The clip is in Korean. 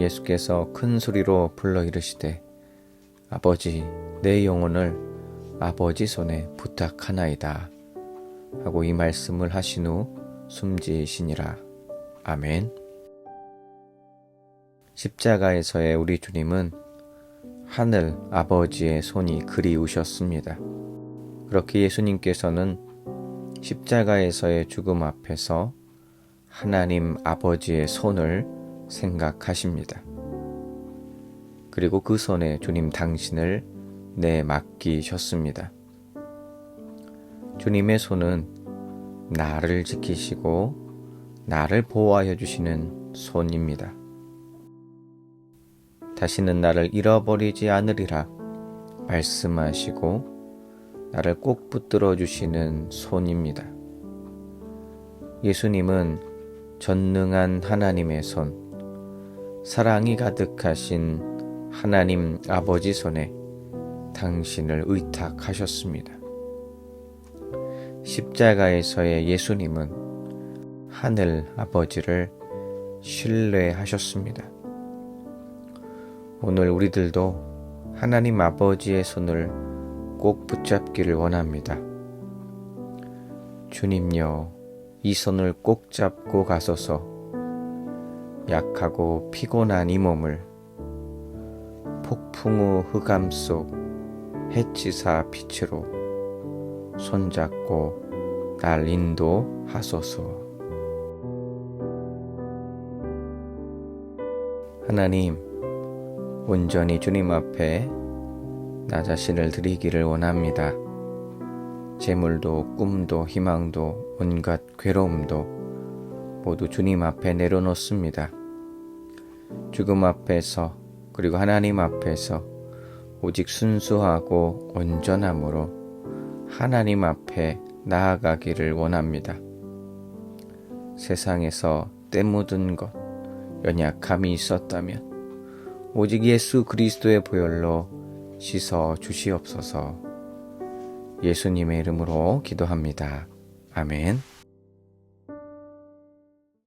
예수께서 큰 소리로 불러 이르시되 아버지 내 영혼을 아버지 손에 부탁하나이다 하고 이 말씀을 하신 후 숨지시니라 아멘 십자가에서의 우리 주님은 하늘 아버지의 손이 그리우셨습니다. 그렇게 예수님께서는 십자가에서의 죽음 앞에서 하나님 아버지의 손을 생각하십니다. 그리고 그 손에 주님 당신을 내맡기셨습니다. 주님의 손은 나를 지키시고 나를 보호하여 주시는 손입니다. 다시는 나를 잃어버리지 않으리라 말씀하시고 나를 꼭 붙들어 주시는 손입니다. 예수님은 전능한 하나님의 손, 사랑이 가득하신 하나님 아버지 손에 당신을 의탁하셨습니다. 십자가에서의 예수님은 하늘 아버지를 신뢰하셨습니다. 오늘 우리들도 하나님 아버지의 손을 꼭 붙잡기를 원합니다. 주님요, 이 손을 꼭 잡고 가소서 약하고 피곤한 이 몸을 폭풍 후 흑암 속 해치사 빛으로 손잡고 날 인도하소서. 하나님, 온전히 주님 앞에 나 자신을 드리기를 원합니다. 재물도 꿈도 희망도 온갖 괴로움도 모두 주님 앞에 내려놓습니다. 죽음 앞에서 그리고 하나님 앞에서 오직 순수하고 온전함으로 하나님 앞에 나아가기를 원합니다. 세상에서 때 묻은 것, 연약함이 있었다면 오직 예수 그리스도의 보혈로 씻어 주시옵소서. 예수님의 이름으로 기도합니다. 아멘.